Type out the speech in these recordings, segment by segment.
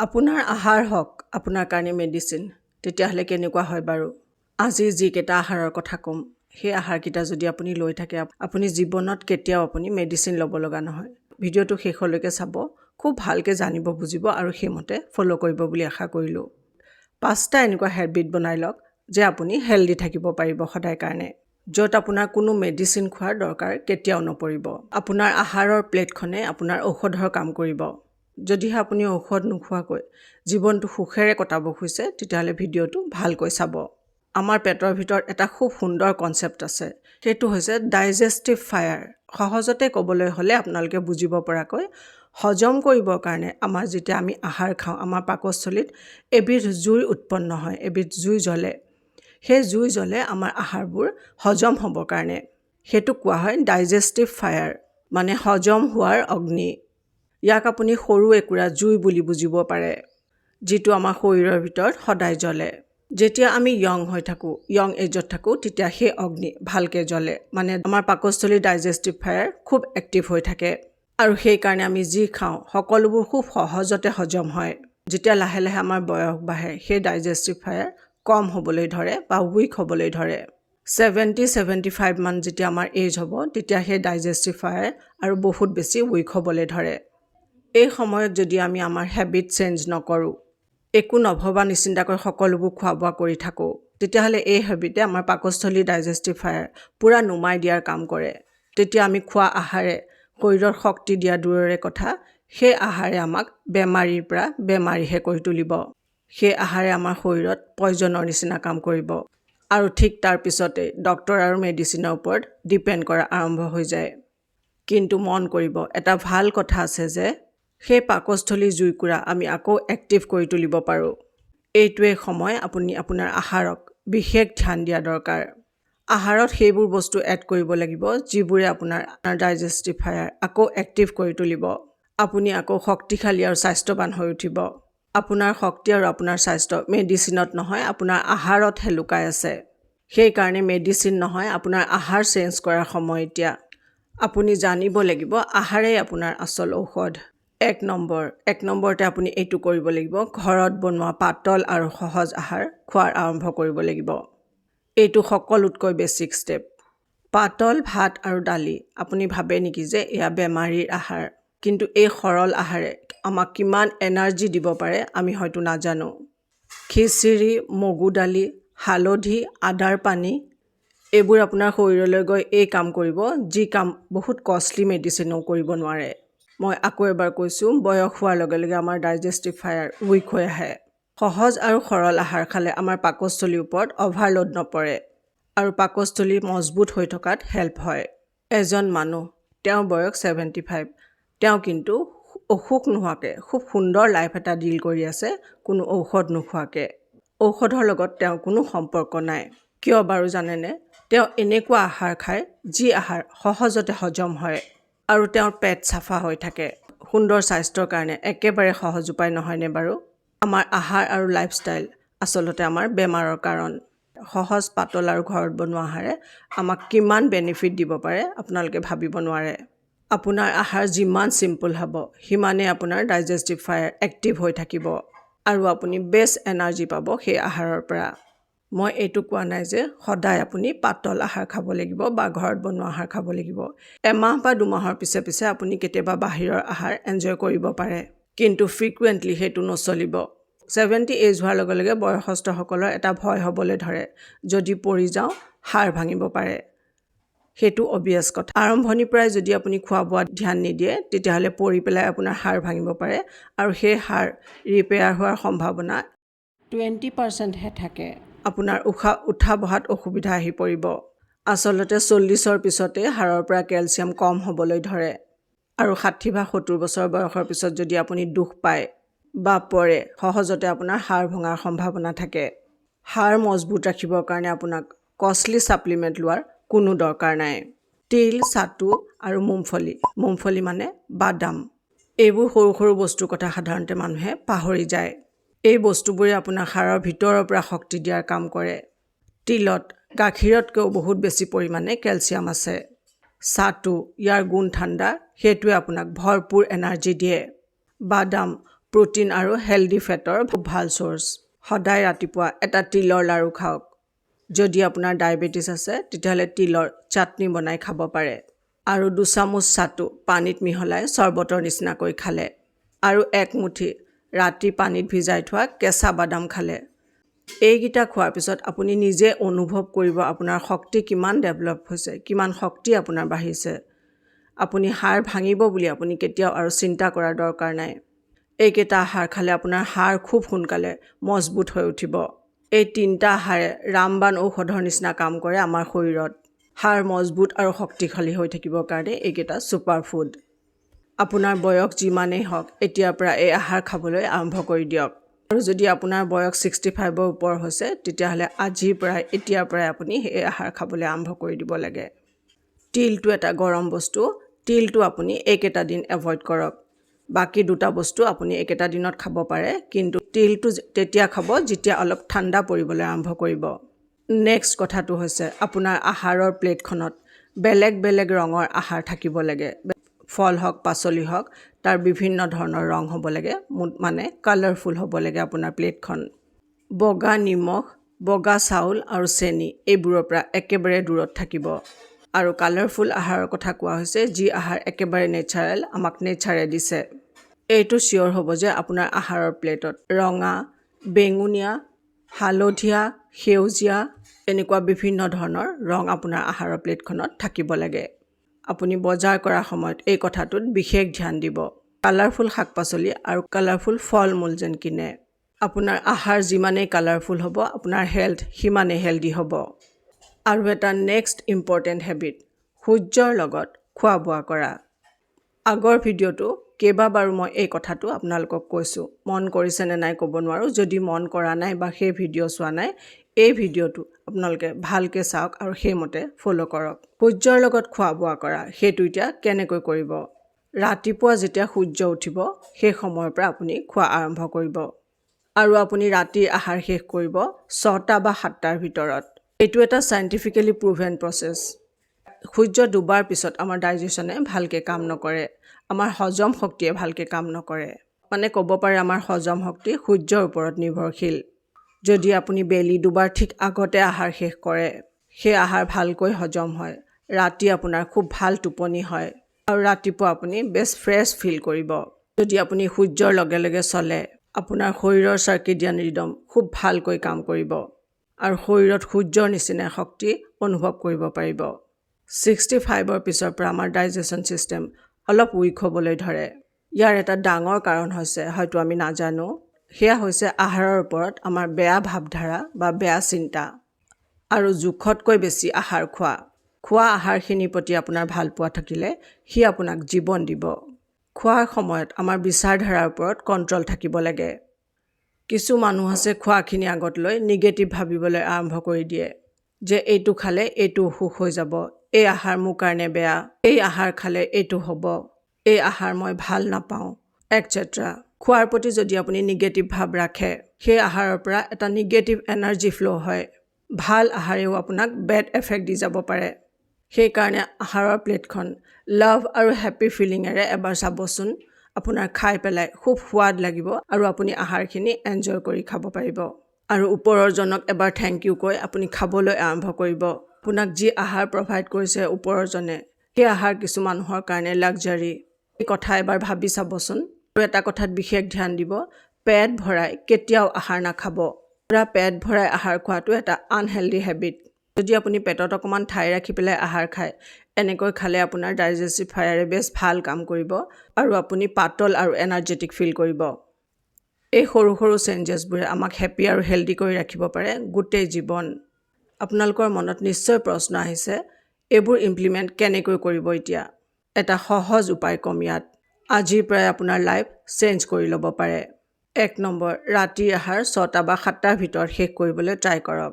আপোনাৰ আহাৰ হওক আপোনাৰ কাৰণে মেডিচিন তেতিয়াহ'লে কেনেকুৱা হয় বাৰু? আজি যিকেইটা আহাৰৰ কথা ক'ম সেই আহাৰকেইটা যদি আপুনি লৈ থাকে আপ- আপুনি জীৱনত কেতিয়াও আপুনি মেডিচিন ল'ব লগা নহয়। ভিডিঅ'টো শেষলৈকে চাব খুব ভালকৈ জানিব বুজিব আৰু সেইমতে ফ'ল' কৰিব বুলি আশা কৰিলোঁ। পাঁচটা এনেকুৱা হেবিট বনাই লওক যে আপুনি হেল্ডি থাকিব পাৰিব সদায় কাৰণে য'ত আপোনাৰ কোনো মেডিচিন খোৱাৰ দৰকাৰ কেতিয়াও নপৰিব। আপোনাৰ আহাৰৰ প্লেটখনে আপোনাৰ ঔষধৰ কাম কৰিব। যদিহে আপুনি ঔষধ নোখোৱাকৈ জীৱনটো সুখেৰে কটাব খুজিছে তেতিয়াহ'লে ভিডিঅ'টো ভালকৈ চাব। আমাৰ পেটৰ ভিতৰত এটা খুব সুন্দৰ কনচেপ্ট আছে। সেইটো হৈছে ডাইজেষ্টিভ ফায়াৰ। সহজতে ক'বলৈ হ'লে আপোনালোকে বুজিব পৰাকৈ হজম কৰিবৰ কাৰণে আমাৰ যেতিয়া আমি আহাৰ খাওঁ আমাৰ পাকস্থলীত এবিধ জুই উৎপন্ন হয় এবিধ জুই জ্বলে। সেই জুই জ্বলে আমাৰ আহাৰবোৰ হজম হ'বৰ কাৰণে। সেইটো কোৱা হয় ডাইজেষ্টিভ ফায়াৰ মানে হজম হোৱাৰ অগ্নি। ইয়াক আপুনি সৰু একুৰা জুই বুলি বুজিব পাৰে যিটো আমাৰ শৰীৰৰ ভিতৰত সদায় জ্বলে। যেতিয়া আমি য়ং হৈ থাকোঁ য়ং এজত থাকোঁ তেতিয়া সেই অগ্নি ভালকৈ জ্বলে। মানে আমাৰ পাকস্থলীৰ ডাইজেষ্টিভ ফায়াৰ খুব এক্টিভ হৈ থাকে। আৰু সেইকাৰণে আমি যি খাওঁ সকলোবোৰ খুব সহজতে হজম হয়। যেতিয়া লাহে লাহে আমাৰ বয়স বাঢ়ে সেই ডাইজেষ্টিভ ফায়াৰ কম হ'বলৈ ধৰে বা উইক হ'বলৈ ধৰে। ছেভেণ্টি ছেভেণ্টি ফাইভ মান যেতিয়া আমাৰ এজ হ'ব তেতিয়া সেই ডাইজেষ্টিভ ফায়াৰ আৰু বহুত বেছি উইক হ'বলৈ ধৰে। এই সময়ত যদি আমি আমাৰ হেবিট চেঞ্জ নকৰোঁ একো নভবা নিচিন্তাকৈ সকলোবোৰ খোৱা বোৱা কৰি থাকোঁ তেতিয়াহ'লে এই হেবিটে আমাৰ পাকস্থলী ডাইজেষ্টিভ ফায়াৰ পূৰা নুমাই দিয়াৰ কাম কৰে। তেতিয়া আমি খোৱা আহাৰে শৰীৰত শক্তি দিয়া দূৰৰে কথা সেই আহাৰে আমাক বেমাৰীৰ পৰা বেমাৰীহে কৰি তুলিব। সেই আহাৰে আমাৰ শৰীৰত পয়জনৰ নিচিনা কাম কৰিব। আৰু ঠিক তাৰ পিছতেই ডক্তৰ আৰু মেডিচিনৰ ওপৰত ডিপেণ্ড কৰা আৰম্ভ হৈ যায়। কিন্তু মন কৰিব এটা ভাল কথা আছে যে সেই পাকস্থলীৰ জুইকুৰা আমি আকৌ এক্টিভ কৰি তুলিব পাৰোঁ। এইটোৱে সময় আপুনি আপোনাৰ আহাৰক বিশেষ ধ্যান দিয়া দৰকাৰ। আহাৰত সেইবোৰ বস্তু এড কৰিব লাগিব যিবোৰে আপোনাৰ ডাইজেষ্টিভ ফায়াৰ আকৌ এক্টিভ কৰি তুলিব। আপুনি আকৌ শক্তিশালী আৰু স্বাস্থ্যৱান হৈ উঠিব। আপোনাৰ শক্তি আৰু আপোনাৰ স্বাস্থ্য মেডিচিনত নহয় আপোনাৰ আহাৰতহে লুকাই আছে। সেইকাৰণে মেডিচিন নহয় আপোনাৰ আহাৰ চেঞ্জ কৰাৰ সময় এতিয়া। আপুনি জানিব লাগিব আহাৰেই আপোনাৰ আচল ঔষধ। এক নম্বৰ এক নম্বৰতে আপুনি এইটো কৰিব লাগিব। ঘৰত বনোৱা পাতল আৰু সহজ আহাৰ খোৱাৰ আৰম্ভ কৰিব লাগিব। এইটো সকলোতকৈ বেছিক ষ্টেপ পাতল ভাত আৰু দালি। আপুনি ভাবে নেকি যে এয়া বেমাৰীৰ আহাৰ? কিন্তু এই সৰল আহাৰে আমাক কিমান এনাৰ্জি দিব পাৰে আমি হয়তো নাজানো। খিচিৰি মগু দালি হালধি আদাৰ পানী এইবোৰ আপোনাৰ শৰীৰলৈ গৈ এই কাম কৰিব যি কাম বহুত কষ্টলি মেডিচিনেও কৰিব নোৱাৰে। মই আকৌ এবাৰ কৈছোঁ বয়স হোৱাৰ লগে লগে আমাৰ ডাইজেষ্টিভ ফায়াৰ উইক হৈ আহে। সহজ আৰু সৰল আহাৰ খালে আমাৰ পাকস্থলীৰ ওপৰত অভাৰলোড নপৰে আৰু পাকস্থলী মজবুত হৈ থকাত হেল্প হয়। এজন মানুহ তেওঁৰ বয়স ছেভেণ্টি ফাইভ তেওঁ কিন্তু অসুখ নোহোৱাকৈ খুব সুন্দৰ লাইফ এটা ডিল কৰি আছে কোনো ঔষধ নোখোৱাকৈ। ঔষধৰ লগত তেওঁৰ কোনো সম্পৰ্ক নাই। কিয় বাৰু জানেনে? তেওঁ এনেকুৱা আহাৰ খায় যি আহাৰ সহজতে হজম হয়। আৰু তেওঁৰ পেট চাফা হৈ থাকে। সুন্দৰ স্বাস্থ্যৰ কাৰণে একেবাৰে সহজ উপায় নহয়নে বাৰু? আমাৰ আহাৰ আৰু লাইফষ্টাইল আচলতে আমাৰ বেমাৰৰ কাৰণ। সহজ পাতল আৰু ঘৰত বনোৱা আহাৰে আমাক কিমান বেনিফিট দিব পাৰে আপোনালোকে ভাবিব নোৱাৰে। আপোনাৰ আহাৰ যিমান চিম্পুল হ'ব সিমানেই আপোনাৰ ডাইজেষ্টিভ ফায়াৰ এক্টিভ হৈ থাকিব। আৰু আপুনি বেষ্ট এনাৰ্জি পাব সেই আহাৰৰ পৰা। মই এইটো কোৱা নাই যে সদায় আপুনি পাতল আহাৰ খাব লাগিব বা ঘৰত বনোৱা আহাৰ খাব লাগিব। এমাহ বা দুমাহৰ পিছে পিছে আপুনি কেতিয়াবা বাহিৰৰ আহাৰ এনজয় কৰিব পাৰে। কিন্তু ফ্ৰিকুৱেণ্টলি সেইটো নচলিব। ছেভেণ্টি এজ হোৱাৰ লগে লগে বয়সস্থসকলৰ এটা ভয় হ'বলৈ ধৰে যদি পৰি যাওঁ হাড় ভাঙিব পাৰে। সেইটো অবিয়াছ কথা। আৰম্ভণিৰ পৰাই যদি আপুনি খোৱা বোৱাত ধ্যান নিদিয়ে তেতিয়াহ'লে পৰি পেলাই আপোনাৰ হাড় ভাঙিব পাৰে আৰু সেই হাড় ৰিপেয়াৰ হোৱাৰ সম্ভাৱনা টুৱেণ্টি পাৰ্চেণ্টহে থাকে। আপোনাৰ উশাহ উঠা বহাত অসুবিধা আহি পৰিব। আচলতে চল্লিছৰ পিছতে হাড়ৰ পৰা কেলছিয়াম কম হ'বলৈ ধৰে। আৰু ষাঠি বা সত্তৰ বছৰ বয়সৰ পিছত যদি আপুনি দুখ পায় বা পৰে সহজতে আপোনাৰ হাড় ভঙাৰ সম্ভাৱনা থাকে। হাড় মজবুত ৰাখিবৰ কাৰণে আপোনাক কষ্টলি ছাপ্লিমেণ্ট লোৱাৰ কোনো দৰকাৰ নাই। তিল চাটু আৰু মুমফলি মুমফলি মানে বাদাম। এইবোৰ সৰু সৰু বস্তুৰ কথা সাধাৰণতে মানুহে পাহৰি যায়। এই বস্তুবোৰে আপোনাৰ হাড়ৰ ভিতৰৰ পৰা শক্তি দিয়াৰ কাম কৰে। তিলত গাখীৰতকৈও বহুত বেছি পৰিমাণে কেলছিয়াম আছে। চাহটো ইয়াৰ গুণ ঠাণ্ডা সেইটোৱে আপোনাক ভৰপূৰ এনাৰ্জি দিয়ে। বাদাম প্ৰ'টিন আৰু হেল্ডি ফেটৰ খুব ভাল চ'ৰ্চ। সদায় ৰাতিপুৱা এটা তিলৰ লাড়ু খাওক। যদি আপোনাৰ ডায়েবেটিছ আছে তেতিয়াহ'লে তিলৰ চাটনি বনাই খাব পাৰে। আৰু দুচামুচ চাটো পানীত মিহলাই চৰ্বতৰ নিচিনাকৈ খালে। আৰু একমুঠি ৰাতি পানীত ভিজাই থোৱা কেঁচা বাদাম খালে। এইকেইটা খোৱাৰ পিছত আপুনি নিজে অনুভৱ কৰিব আপোনাৰ শক্তি কিমান ডেভেলপ হৈছে কিমান শক্তি আপোনাৰ বাঢ়িছে। আপুনি হাড় ভাঙিব বুলি আপুনি কেতিয়াও আৰু চিন্তা কৰাৰ দৰকাৰ নাই। এইকেইটা আহাৰ খালে আপোনাৰ হাড় খুব সোনকালে মজবুত হৈ উঠিব। এই তিনিটা আহাৰে ৰামবাণ ঔষধৰ নিচিনা কাম কৰে আমাৰ শৰীৰত। হাড় মজবুত আৰু শক্তিশালী হৈ থাকিবৰ কাৰণে এইকেইটা ছুপাৰ ফুড আপোনাৰ বয়স যিমানেই হওক এতিয়াৰ পৰা এই আহাৰ খাবলৈ আৰম্ভ কৰি দিয়ক। আৰু যদি আপোনাৰ বয়স ছিক্সটি ফাইভৰ ওপৰ হৈছে তেতিয়াহ'লে আজিৰ পৰাই এতিয়াৰ পৰাই আপুনি এই আহাৰ খাবলৈ আৰম্ভ কৰি দিব লাগে। তিলটো এটা গৰম বস্তু তিলটো আপুনি এইকেইটা দিন এভইড কৰক। বাকী দুটা বস্তু আপুনি একেটা দিনত খাব পাৰে কিন্তু তিলটো তেতিয়া খাব যেতিয়া অলপ ঠাণ্ডা পৰিবলৈ আৰম্ভ কৰিব। নেক্সট কথাটো হৈছে আপোনাৰ আহাৰৰ প্লেটখনত বেলেগ বেলেগ ৰঙৰ আহাৰ থাকিব লাগে। ফল হওক পাচলি হওক তাৰ বিভিন্ন ধৰণৰ ৰং হ'ব লাগে। মানে কালাৰফুল হ'ব লাগে আপোনাৰ প্লেটখন। বগা নিমখ বগা চাউল আৰু চেনি এইবোৰৰ পৰা একেবাৰে দূৰত থাকিব। আৰু কালাৰফুল আহাৰৰ কথা কোৱা হৈছে যি আহাৰ একেবাৰে নেচাৰেল আমাক নেচাৰে দিছে। এইটো চিয়'ৰ হ'ব যে আপোনাৰ আহাৰৰ প্লেটত ৰঙা বেঙুনীয়া হালধীয়া সেউজীয়া এনেকুৱা বিভিন্ন ধৰণৰ ৰং আপোনাৰ আহাৰৰ প্লেটখনত থাকিব লাগে। আপুনি বজাৰ কৰাৰ সময়ত এই কথাটোত বিশেষ ধ্যান দিব। কালাৰফুল শাক পাচলি আৰু কালাৰফুল ফল মূল যেন কিনে। আপোনাৰ আহাৰ যিমানেই কালাৰফুল হ'ব আপোনাৰ হেল্থ সিমানেই হেল্ডি হ'ব। আৰু এটা নেক্সট ইম্পৰ্টেণ্ট হেবিট সূৰ্যৰ লগত খোৱা বোৱা কৰা। আগৰ ভিডিঅ'টো কেইবাবাৰো মই এই কথাটো আপোনালোকক কৈছোঁ। মন কৰিছেনে নাই ক'ব নোৱাৰোঁ। যদি মন কৰা নাই বা সেই ভিডিঅ' চোৱা নাই এই ভিডিঅ'টো আপোনালোকে ভালকৈ চাওক আৰু সেইমতে ফ'ল' কৰক। সূৰ্যৰ লগত খোৱা বোৱা কৰা সেইটো এতিয়া কেনেকৈ কৰিব? ৰাতিপুৱা যেতিয়া সূৰ্য উঠিব সেই সময়ৰ পৰা আপুনি খোৱা আৰম্ভ কৰিব। আৰু আপুনি ৰাতিৰ আহাৰ শেষ কৰিব ছটা বা সাতটাৰ ভিতৰত। এইটো এটা চাইণ্টিফিকেলি প্ৰুভেন প্ৰচেছ সূৰ্য ডুবাৰ পিছত আমাৰ ডাইজেশ্যনে ভালকৈ কাম নকৰে। আমাৰ হজম শক্তিয়ে ভালকৈ কাম নকৰে। মানে ক'ব পাৰে আমাৰ হজম শক্তি সূৰ্যৰ ওপৰত নিৰ্ভৰশীল। যদি আপুনি বেলি ডুবাৰ ঠিক আগতে আহাৰ শেষ কৰে সেই আহাৰ ভালকৈ হজম হয়। ৰাতি আপোনাৰ খুব ভাল টোপনি হয় আৰু ৰাতিপুৱা আপুনি বেছ ফ্ৰেছ ফিল কৰিব। যদি আপুনি সূৰ্যৰ লগে লগে চলে আপোনাৰ শৰীৰৰ চাৰ্কিডিয়ান ৰিডম খুব ভালকৈ কাম কৰিব আৰু শৰীৰত সূৰ্যৰ নিচিনা শক্তি অনুভৱ কৰিব পাৰিব। ছিক্সটি ফাইভৰ পিছৰ পৰা আমাৰ ডাইজেশ্যন ছিষ্টেম অলপ উইক হ'বলৈ ধৰে। ইয়াৰ এটা ডাঙৰ কাৰণ হৈছে হয়তো আমি নাজানো সেয়া হৈছে আহাৰৰ ওপৰত আমাৰ বেয়া ভাৱধাৰা বা বেয়া চিন্তা আৰু জোখতকৈ বেছি আহাৰ খোৱা। খোৱা আহাৰখিনিৰ প্ৰতি আপোনাৰ ভাল পোৱা থাকিলে সি আপোনাক জীৱন দিব। খোৱাৰ সময়ত আমাৰ বিচাৰধাৰাৰ ওপৰত কণ্ট্ৰল থাকিব লাগে। কিছু মানুহ আছে খোৱাখিনি আগত লৈ নিগেটিভ ভাবিবলৈ আৰম্ভ কৰি দিয়ে যে এইটো খালে এইটো অসুখ হৈ যাব এই আহাৰ মোৰ কাৰণে বেয়া এই আহাৰ খালে এইটো হ'ব এই আহাৰ মই ভাল নাপাওঁ একচেট্ৰা খোৱাৰ প্ৰতি যদি আপুনি নিগেটিভ ভাৱ ৰাখে সেই আহাৰৰ পৰা এটা নিগেটিভ এনাৰ্জি ফ্ল' হয়। ভাল আহাৰেও আপোনাক বেড এফেক্ট দি যাব পাৰে। সেইকাৰণে আহাৰৰ প্লেটখন লাভ আৰু হেপী ফিলিঙেৰে এবাৰ চাবচোন। আপোনাৰ খাই পেলাই খুব সোৱাদ লাগিব আৰু আপুনি আহাৰখিনি এনজয় কৰি খাব পাৰিব। আৰু ওপৰৰজনক এবাৰ থেংক ইউ কৈ আপুনি খাবলৈ আৰম্ভ কৰিব। আপোনাক যি আহাৰ প্ৰভাইড কৰিছে ওপৰৰজনে সেই আহাৰ কিছু মানুহৰ কাৰণে লাকজাৰী এই কথা এবাৰ ভাবি চাবচোন। এটা কথাত বিশেষ ধ্যান দিব পেট ভৰাই কেতিয়াও আহাৰ নাখাব। পূৰা পেট ভৰাই আহাৰ খোৱাটো এটা আনহেল্ডি হেবিট যদি আপুনি পেটত অকণমান ঠাই ৰাখি পেলাই আহাৰ খায় এনেকৈ খালে আপোনাৰ ডাইজেষ্টিফায়াৰে বেছ ভাল কাম কৰিব আৰু আপুনি পাতল আৰু এনাৰ্জেটিক ফিল কৰিব। এই সৰু সৰু চেঞ্জেছবোৰে আমাক হেপী আৰু হেল্ডি কৰি ৰাখিব পাৰে গোটেই জীৱন। আপোনালোকৰ মনত নিশ্চয় প্ৰশ্ন আহিছে এইবোৰ ইমপ্লিমেণ্ট কেনেকৈ কৰিব এতিয়া? এটা সহজ উপায় কম ইয়াত। আজিৰ পৰাই আপোনাৰ লাইফ চেঞ্জ কৰি ল'ব পাৰে। এক নম্বৰ ৰাতিৰ আহাৰ ছটা বা সাতটাৰ ভিতৰত শেষ কৰিবলৈ ট্ৰাই কৰক।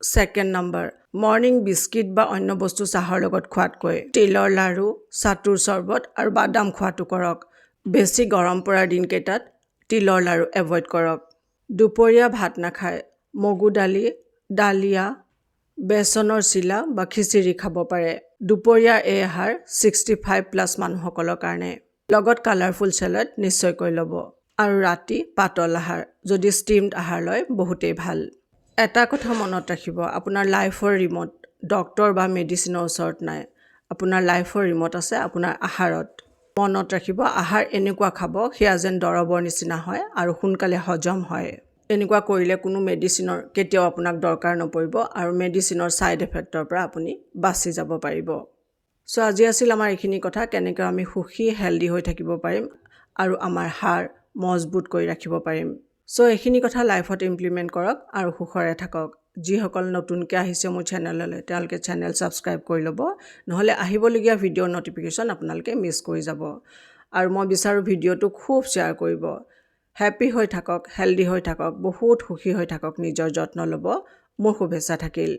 ছেকেণ্ড নম্বৰ মৰ্ণিং বিস্কিট বা অন্য বস্তু চাহৰ লগত খোৱাতকৈ তিলৰ লাড়ু চাটোৰ চৰ্বত আৰু বাদাম খোৱাটো কৰক। বেছি গৰম পৰাৰ দিনকেইটাত তিলৰ লাড়ু এভইড কৰক। দুপৰীয়া ভাত নাখায়। মগু দালি ডালিয়া বেচনৰ চিলা বা খিচিৰি খাব পাৰে। দুপৰীয়াৰ এই আহাৰ ছিক্সটি ফাইভ প্লাছ মানুহসকলৰ কাৰণে। লগত কালাৰফুল চেলাড নিশ্চয়কৈ ল'ব। আৰু ৰাতি পাতল আহাৰ যদি ষ্টিমড আহাৰ লয় বহুতেই ভাল। এটা কথা মনত ৰাখিব আপোনাৰ লাইফৰ ৰিম'ট ডক্তৰ বা মেডিচিনৰ ওচৰত নাই। আপোনাৰ লাইফৰ ৰিম'ট আছে আপোনাৰ আহাৰত। মনত ৰাখিব আহাৰ এনেকুৱা খাব সেয়া যেন দৰৱৰ নিচিনা হয় আৰু সোনকালে হজম হয়। এনেকুৱা কৰিলে কোনো মেডিচিনৰ কেতিয়াও আপোনাক দৰকাৰ নপৰিব আৰু মেডিচিনৰ ছাইড এফেক্টৰ পৰা আপুনি বাচি যাব পাৰিব। চ' আজি আছিল আমাৰ এইখিনি কথা কেনেকৈ আমি সুখী হেল্ডি হৈ থাকিব পাৰিম আৰু আমাৰ হাড় মজবুত কৰি ৰাখিব পাৰিম। চ' এইখিনি কথা লাইফত ইমপ্লিমেণ্ট কৰক আৰু সুখৰে থাকক। যিসকল নতুনকৈ আহিছে মোৰ চেনেললৈ তেওঁলোকে চেনেল ছাবস্ক্ৰাইব কৰি ল'ব। নহ'লে আহিবলগীয়া ভিডিঅ'ৰ নটিফিকেশ্যন আপোনালোকে মিছ কৰি যাব। আৰু মই বিচাৰোঁ ভিডিঅ'টো খুব শ্বেয়াৰ কৰিব। হেপ্পী হৈ থাকক হেল্ডি হৈ থাকক বহুত সুখী হৈ থাকক নিজৰ যত্ন ল'ব। মোৰ শুভেচ্ছা থাকিল।